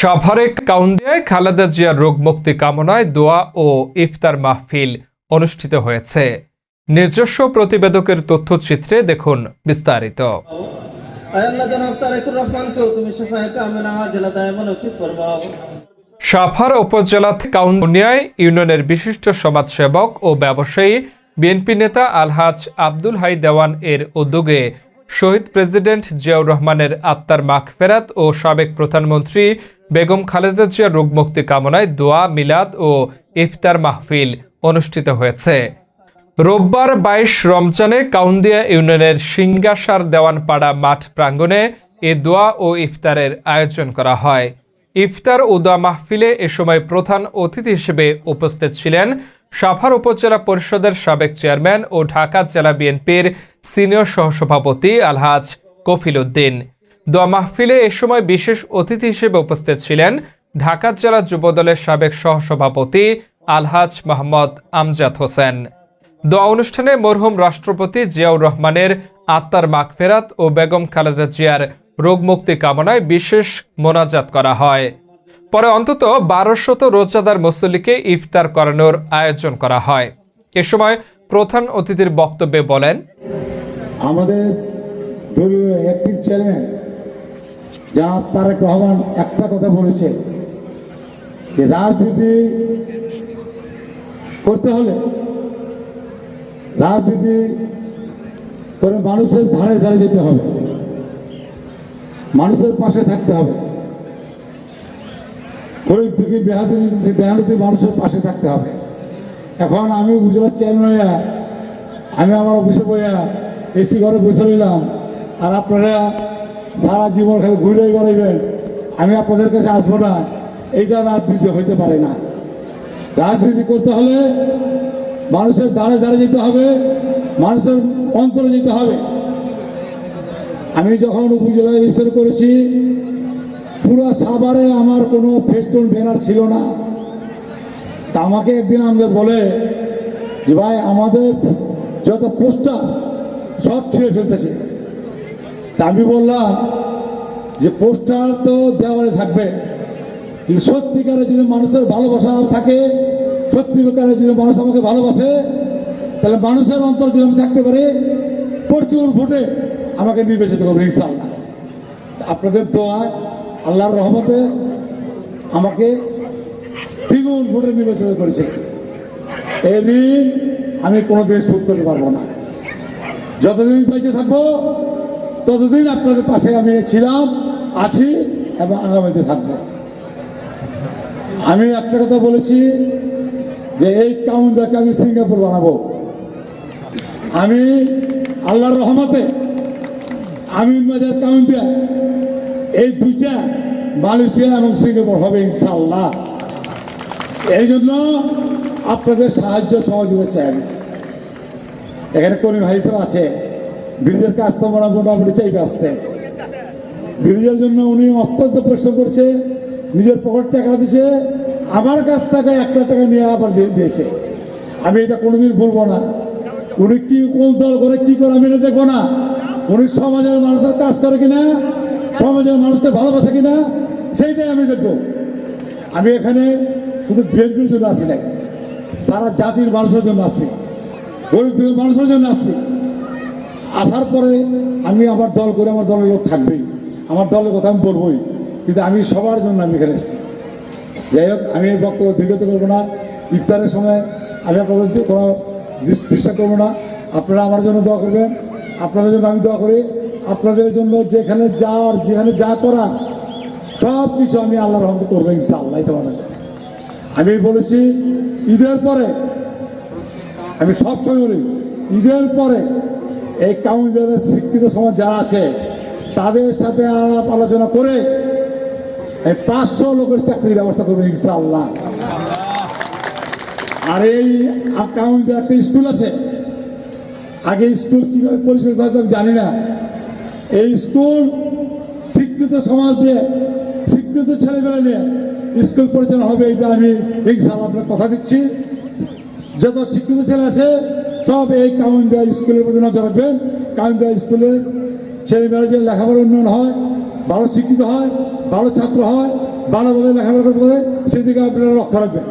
সাভারে কাউন্দিয়ায় খালেদা জিয়ার রোগ মুক্তি কামনায় দোয়া ও ইফতার মাহফিল অনুষ্ঠিত হয়েছে। নিজস্ব প্রতিবেদকের তথ্যচিত্রে দেখুন বিস্তারিত। সাভার উপজেলা কাউন্দিয়ায় ইউনিয়নের বিশিষ্ট সমাজসেবক ও ব্যবসায়ী বিএনপি নেতা আলহাজ আব্দুল হাই দেওয়ান এর উদ্যোগে শহীদ প্রেসিডেন্ট জিয়াউর রহমানের আত্মার মাগফেরাত ও সাবেক প্রধানমন্ত্রী বেগম খালেদা জিয়ার রোগমুক্তি কামনায় দোয়া, মিলাদ ও ইফতার মাহফিল অনুষ্ঠিত হয়েছে। রোববার বাইশ রমজানে কাউন্দিয়া ইউনিয়নের সিঙ্গাসার দেওয়ানপাড়া মাঠ প্রাঙ্গণে এ দোয়া ও ইফতারের আয়োজন করা হয়। ইফতার ও দোয়া মাহফিলে এ সময় প্রধান অতিথি হিসেবে উপস্থিত ছিলেন সাভার উপজেলা পরিষদের সাবেক চেয়ারম্যান ও ঢাকা জেলা বিএনপির সিনিয়র সহসভাপতি আলহাজ কফিল উদ্দিন। দোয়া মাহফিলে এ সময় বিশেষ অতিথি হিসেবে উপস্থিত ছিলেন ঢাকা জেলা যুবদলের সাবেক সহসভাপতি আলহাজ মোহাম্মদ আমজাদ হোসেন। দোয়া অনুষ্ঠানে মরহুম রাষ্ট্রপতি জিয়াউর রহমানের আত্মার মাগফেরাত ও বেগম খালেদা জিয়ার রোগমুক্তি কামনায় বিশেষ মোনাজাত করা হয়। পরে অন্তত বারোশত রোজাদার মুসল্লিকে ইফতার করানোর আয়োজন করা হয়। এ সময় প্রধান অতিথির বক্তব্যে বলেন, আমাদের দলীয় অ্যাক্টিভ চেয়ারম্যান জনাব তারেক রহমান একটা কথা বলেছে যে রাজনীতি করতে হলে রাজনীতি করে মানুষের ধারে ধারে যেতে হবে। মানুষের পাশে থাকতে হবে। গরিব থেকে বেহাদি মানুষের পাশে থাকতে হবে। এখন আমি গুজরাট চেয়ারম্যান আমি আমার অফিসে বইয়া, এসি ঘরে বসে নিলাম আর আপনারা সারা জীবন খালি ঘুরেই বেড়াইবেন। আমি আপনাদের কাছে আসব না। এইটা রাজনীতি হইতে পারে না। রাজনীতি করতে হলে মানুষের দ্বারে দ্বারে যেতে হবে, মানুষের অন্তরে যেতে হবে। আমি যখন উপজেলায় রেজিস্টার করেছি, পুরো সাভারে আমার কোনো ফেস্টুন ব্যানার ছিল না। তা আমাকে একদিন আমাদের বলে যে, ভাই, আমাদের যত পোস্টার সব ছিঁড়ে ফেলতেছে। তা আমি বললাম যে পোস্টার তো দেওয়ালে থাকবে। কিন্তু সত্যিকারে যদি মানুষের ভালোবাসা থাকে, সত্যিকারে যদি মানুষ আমাকে ভালোবাসে, তাহলে মানুষের অন্তর যদি আমি থাকতে পারি, প্রচুর ভোটে আমাকে নির্বাচিত করবে ইনশাল্লাহ আপনাদের দোয়া, আল্লাহর রহমতে আমাকে দ্বিগুণ ভোটে নির্বাচিত করেছে। এই ঋণ আমি কোনোদিন শোধ করতে পারব না। যতদিন বেঁচে থাকব ততদিন আপনাদের পাশে আমি ছিলাম, আছি এবং আগামীতে থাকব। আমি একটা কথা বলেছি যে এই কাউন্টারকে আমি সিঙ্গাপুর বানাবো। আমি আল্লাহর রহমতে আমি মাজার কাউন্টার, এই দুইটা মালয়েশিয়া এবং সিঙ্গাপুর হবে ইনশাল্লাহ এই জন্য আপনাদের সাহায্য সহযোগিতা চাই আমি। এখানে করিম ভাই আছে। ব্রিজের কাজ তো মোটা মোটামুটি আসছে। ব্রিজের জন্য উনি অত্যন্ত পরিশ্রম করছে, নিজের পকেট টাকা দিছে, আমার কাছ থেকে এক লাখ টাকা নিয়ে আবার দিয়ে দিয়েছে। আমি এটা কোনোদিন ভুলবো না। উনি কি, কোন দল করে কি করে আমি এটা দেখব না। উনি সমাজের মানুষের কাজ করে কিনা, সমাজের মানুষকে ভালোবাসে কিনা, সেইটাই আমি দেখব। আমি এখানে শুধু বিএনপির জন্য আসি নাই, সারা জাতির মানুষের জন্য আসছি, গরিব মানুষের জন্য আসছি। আসার পরে আমি আমার দল করে আমার দলের লোক থাকবেই আমার দলের কথা আমি বলবোই, কিন্তু আমি সবার জন্য আমি এখানে এসেছি। যাই হোক, আমি বক্তব্য দীর্ঘত করব না। ইফতারের সময় আমি আপনাদের কোনো ডিস্টার্ব করব না। আপনারা আমার জন্য দোয়া করবেন। আপনাদের জন্য আমি দোয়া করি। আপনাদের জন্য যেখানে যাওয়ার, যেখানে যা করা সব কিছু আমি আল্লাহর রহমত করব ইনশাআল্লাহ, এটা মনে। আমি বলেছি, ঈদের পরে, আমি সবসময় বলি, ঈদের পরে এই কাউন্সিলরের শিক্ষিত সমাজ যারা আছে, তাদের সাথে আলাপ আলোচনা করে এই পাঁচশো লোকের চাকরির ব্যবস্থা করবে ইনশাআল্লাহ। আর এই কাউন্সিলের একটা স্কুল আছে। আগে স্কুল কীভাবে পরিচালিত হতো আমি জানি না। এই স্কুল শিক্ষিত সমাজ দিয়ে, শিক্ষিত ছেলেমেয়ে নিয়ে স্কুল পরিচালনা হবে, এটা আমি ইনশাআল্লাহ আপনার কথা দিচ্ছি। যত শিক্ষিত ছেলে আছে সব এই কাউন্দিয়া স্কুলের প্রতি নজর রাখবেন কাউন্দিয়া স্কুলের ছেলেমেয়েরা যে লেখাপড়া উন্নয়ন হয়, ভালো শিক্ষিত হয়, ভালো ছাত্র হয়, ভালোভাবে লেখাপড়া করতে পারে, সেদিকে আপনারা লক্ষ্য রাখবেন।